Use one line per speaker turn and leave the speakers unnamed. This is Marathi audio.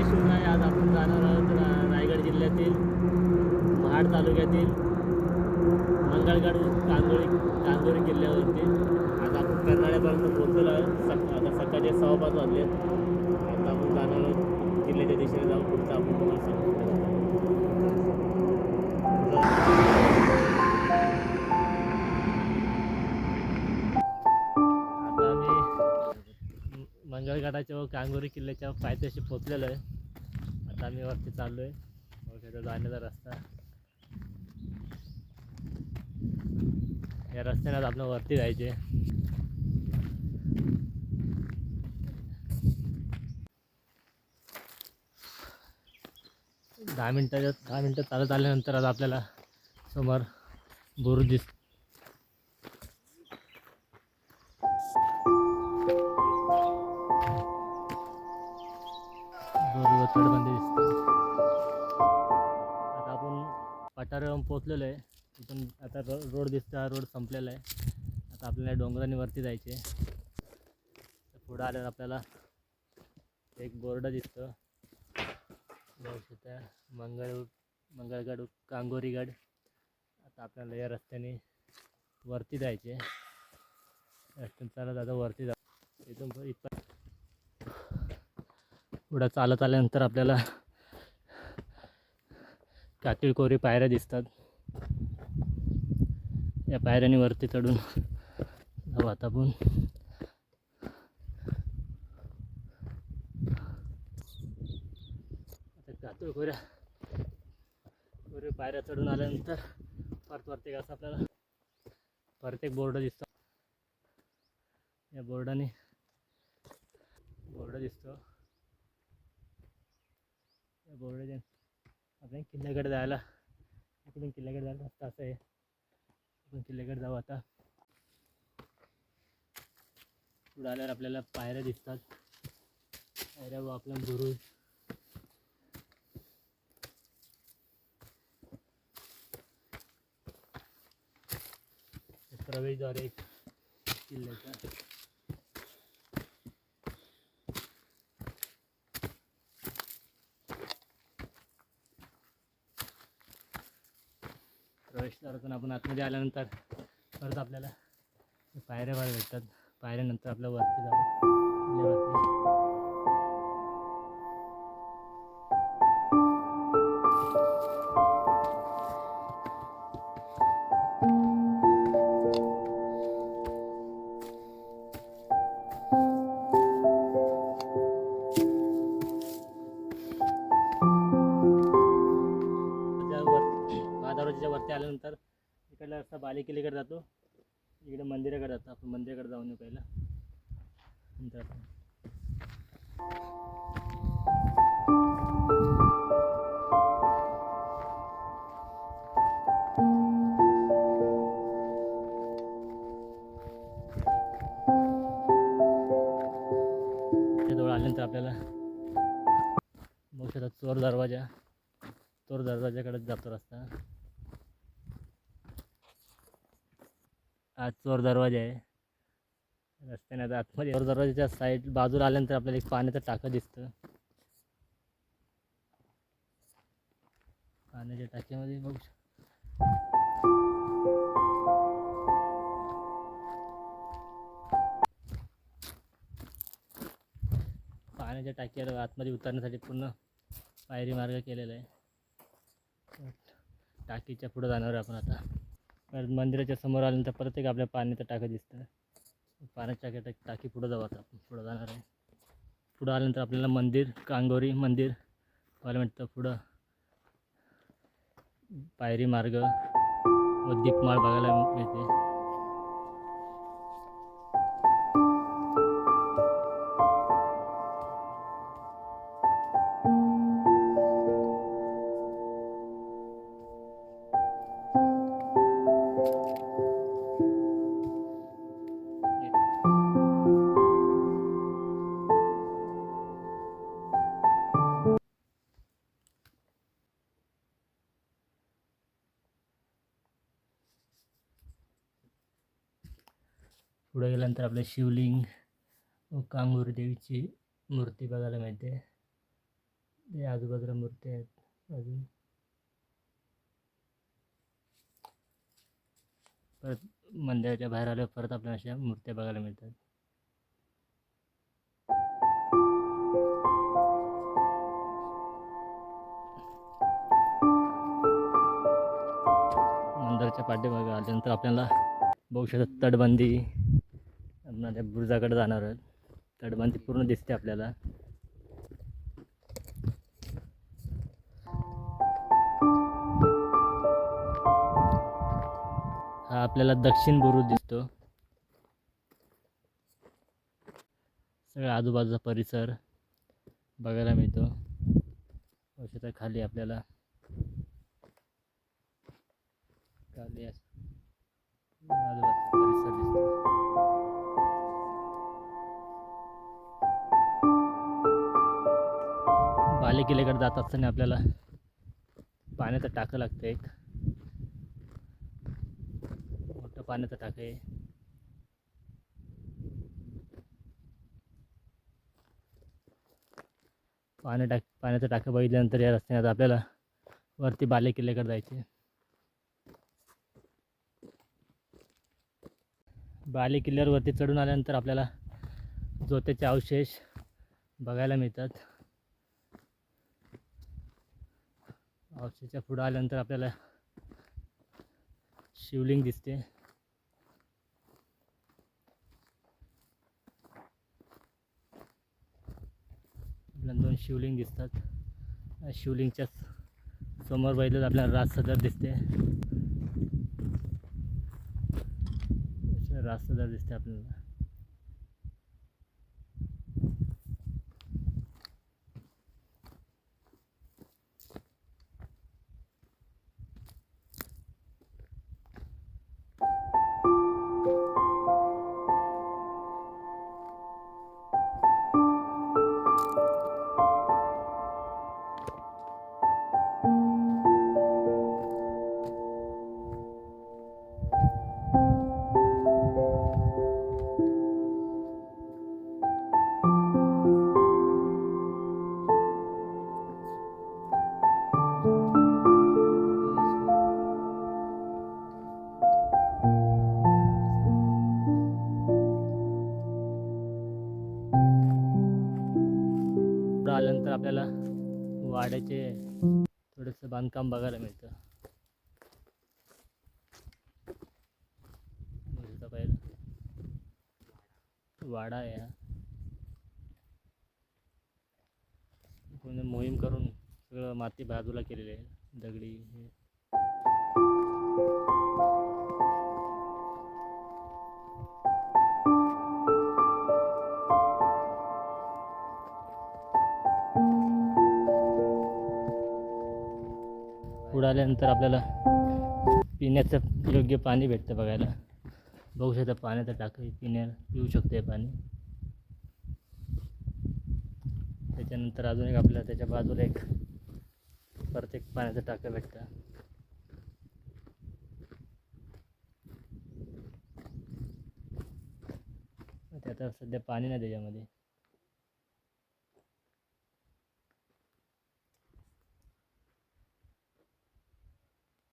जय शिवराय आज आपण जाणार आहोत रा- रायगड जिल्ह्यातील महाड तालुक्यातील मंगळगड कांगोळी कांगोरी किल्ल्यावरती. आज आपण कर्नाळ्यापर्यंत पोहोचलो आहोत. सक आता सकाळचे सहा पाच वाजले. डांगोरी किल्ल्याच्या पायथ्याशी पोचलेलो आहे. आता आम्ही वरती चाललो आहे वगैरे जाण्याचा रस्ता. या रस्त्याने आता आपलं वरती जायचे. दहा मिनटाच्या दहा मिनटं चालत आल्यानंतर आता आपल्याला समोर बुरुज दिस बुरुज तटबंदी आता आपण पठारावर पोचलेलो आहे. तिथून आता रो रोड दिसतो हा रोड संपलेला आहे. आता आपल्याला डोंगराने वरती जायचे पुढं आल्यावर आपल्याला एक बोर्ड दिसतो. मंगळ मंगळगड कांगोरीगड. आता आपल्याला या रस्त्याने वरती जायचे रस्त्याने चालत आता वरती जा इथून इथपर्यंत पुढं चालत आल्यानंतर आपल्याला कातील कोरी पायऱ्या दिसतात. या पायऱ्याने वरती चढून जाऊ आता आपण. कातळ कोऱ्या कोरी पायऱ्या चढून आल्यानंतर परत वरती असं आपल्याला प्रत्येक बोर्ड दिसतो. या बोर्डाने बोर्ड दिसतो. बोर्ड आपल्या आपण किल्ल्याकडे जायला. इकडून किल्ल्याकडे जायला मस्त असं आहे. आपण किल्ल्याकडे जाऊ आता. पुढे आल्यावर आपल्याला पायऱ्या दिसतात. पायऱ्या व आपल्या बुरुज. प्रवेशद्वार एक किल्ल्याचा. प्रवेशद्वारातून आपण आतमध्ये आल्यानंतर परत आपल्याला पायऱ्या बाहेर भेटतात. पायऱ्यानंतर आपल्या वरती जाऊ वरती आल्यानंतर इकडला रस्ता बाले जातो. इकडे मंदिराकडे जातो. आपण मंदिराकडे जाऊन येऊ पहिला. नंतर आल्यानंतर आपल्याला बघू शकता चोर दरवाजा चोर दरवाजाकडे जातो रस्ता. आज चोर दरवाजा आहे. रस्त्याने आता आतमध्ये चोर दरवाजाच्या साईड बाजूला आल्यानंतर आपल्याला एक पाण्याचं टाकं दिसतं. पाण्याच्या टाक्यामध्ये बघू पाण्याच्या टाकीवर आतमध्ये उतरण्यासाठी पूर्ण पायरी मार्ग केलेला आहे. टाकीच्या पुढं जाणार आहे आपण आता. परत मंदिराच्या समोर आल्यानंतर परत एक आपल्या पाण्याचं टाकं दिसतं. पाण्याच्या टाक टाकी पुढं जाऊ आता. आपण पुढं जाणार आहे. पुढं आल्यानंतर आपल्याला मंदिर कांगोरी मंदिर पाहायला मिळतं पुढं पायरी मार्ग व दीपमाळ बघायला मिळते. पुढे गेल्यानंतर आपलं शिवलिंग व कांगोरी देवीची मूर्ती बघायला मिळते. ते आजूबाजूला मूर्ती आहेत. अजून परत मंदिराच्या बाहेर आल्यावर परत आपल्याला अशा मूर्त्या बघायला मिळतात. मंदिराच्या पाठीमागे आल्यानंतर आपल्याला बघू तटबंदी आपण त्या बुरुजाकडे जाणार आहोत. तडबंदी पूर्ण दिसते आपल्याला. हा आपल्याला दक्षिण बुरुज दिसतो. सगळा आजूबाजूचा परिसर बघायला मिळतो. औषधा खाली आपल्याला. खाली आजूबाजू बाले किल्ल्याकडे जात असताना आपल्याला पाण्याचं टाकं लागतं एक. मोठं पाण्याचं टाकं आहे. पाणी टाक पाण्याचं टाकं बघितल्यानंतर या रस्त्याने आता आपल्याला वरती बाले किल्ल्याकडे जायचे. बाले किल्ल्यावर वरती चढून आल्यानंतर आपल्याला जोत्याचे अवशेष बघायला मिळतात. औषधीच्या पुढं आल्यानंतर आपल्याला शिवलिंग दिसते. आपल्याला दोन शिवलिंग दिसतात. शिवलिंगच्या समोर बघितलं आपल्याला राज सदर दिसते. अशा राज सदर दिसते आपल्याला. पुढं आल्यानंतर आपल्याला वाड्याचे थोडंसं बांधकाम बघायला मिळतं. वाडा आहे हा. मोहीम करून सगळं माती बाजूला केलेली आहे. दगडी हे. उडाल्यानंतर आपल्याला पिण्याचं योग्य पाणी भेटतं बघायला. बघू शकता पाण्याचं टाकी पिण्या पिऊ शकतो हे पाणी. त्याच्यानंतर अजून एक आपल्याला त्याच्या बाजूला एक परत एक पाण्याचं टाकं भेटतं. ते आता सध्या पाणी नाही त्याच्यामध्ये.